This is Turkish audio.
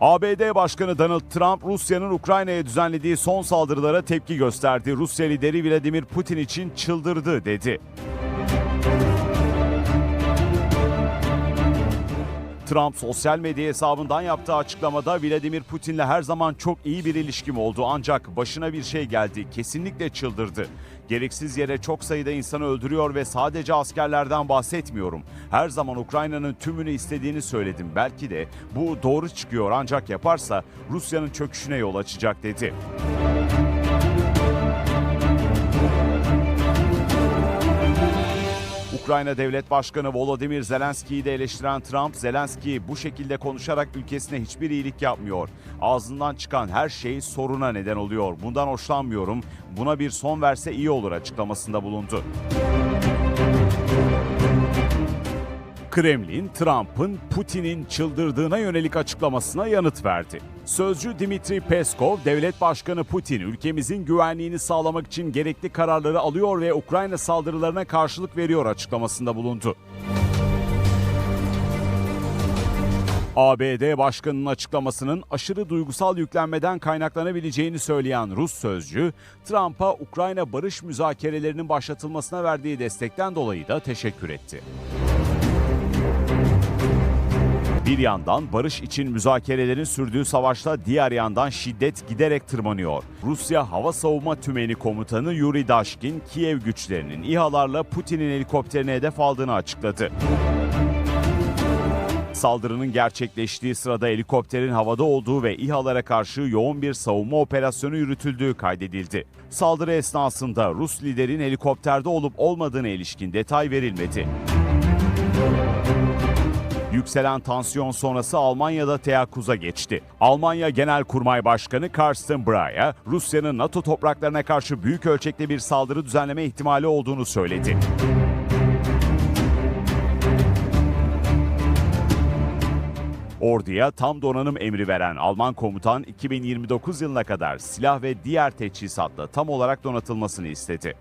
ABD Başkanı Donald Trump, Rusya'nın Ukrayna'ya düzenlediği son saldırılara tepki gösterdi. Rusya lideri Vladimir Putin için çıldırdı dedi. Trump sosyal medya hesabından yaptığı açıklamada Vladimir Putin'le her zaman çok iyi bir ilişkim oldu ancak başına bir şey geldi. Kesinlikle çıldırdı. Gereksiz yere çok sayıda insanı öldürüyor ve sadece askerlerden bahsetmiyorum. Her zaman Ukrayna'nın tümünü istediğini söyledim. Belki de bu doğru çıkıyor ancak yaparsa Rusya'nın çöküşüne yol açacak dedi. Ukrayna Devlet Başkanı Volodymyr Zelenski'yi de eleştiren Trump, Zelenski bu şekilde konuşarak ülkesine hiçbir iyilik yapmıyor. Ağzından çıkan her şey soruna neden oluyor. Bundan hoşlanmıyorum. Buna bir son verse iyi olur açıklamasında bulundu. Kremlin, Trump'ın Putin'in çıldırdığına yönelik açıklamasına yanıt verdi. Sözcü Dimitri Peskov, devlet başkanı Putin ülkemizin güvenliğini sağlamak için gerekli kararları alıyor ve Ukrayna saldırılarına karşılık veriyor açıklamasında bulundu. ABD Başkanı'nın açıklamasının aşırı duygusal yüklenmeden kaynaklanabileceğini söyleyen Rus sözcü, Trump'a Ukrayna barış müzakerelerinin başlatılmasına verdiği destekten dolayı da teşekkür etti. Bir yandan barış için müzakerelerin sürdüğü savaşta diğer yandan şiddet giderek tırmanıyor. Rusya Hava Savunma Tümeni Komutanı Yuri Dashkin, Kiev güçlerinin İHA'larla Putin'in helikopterine hedef aldığını açıkladı. Saldırının gerçekleştiği sırada helikopterin havada olduğu ve İHA'lara karşı yoğun bir savunma operasyonu yürütüldüğü kaydedildi. Saldırı esnasında Rus liderin helikopterde olup olmadığına ilişkin detay verilmedi. Yükselen tansiyon sonrası Almanya'da teyakkuza geçti. Almanya Genelkurmay Başkanı Karsten Breyer, Rusya'nın NATO topraklarına karşı büyük ölçekli bir saldırı düzenleme ihtimali olduğunu söyledi. Orduya tam donanım emri veren Alman komutan 2029 yılına kadar silah ve diğer teçhizatla tam olarak donatılmasını istedi.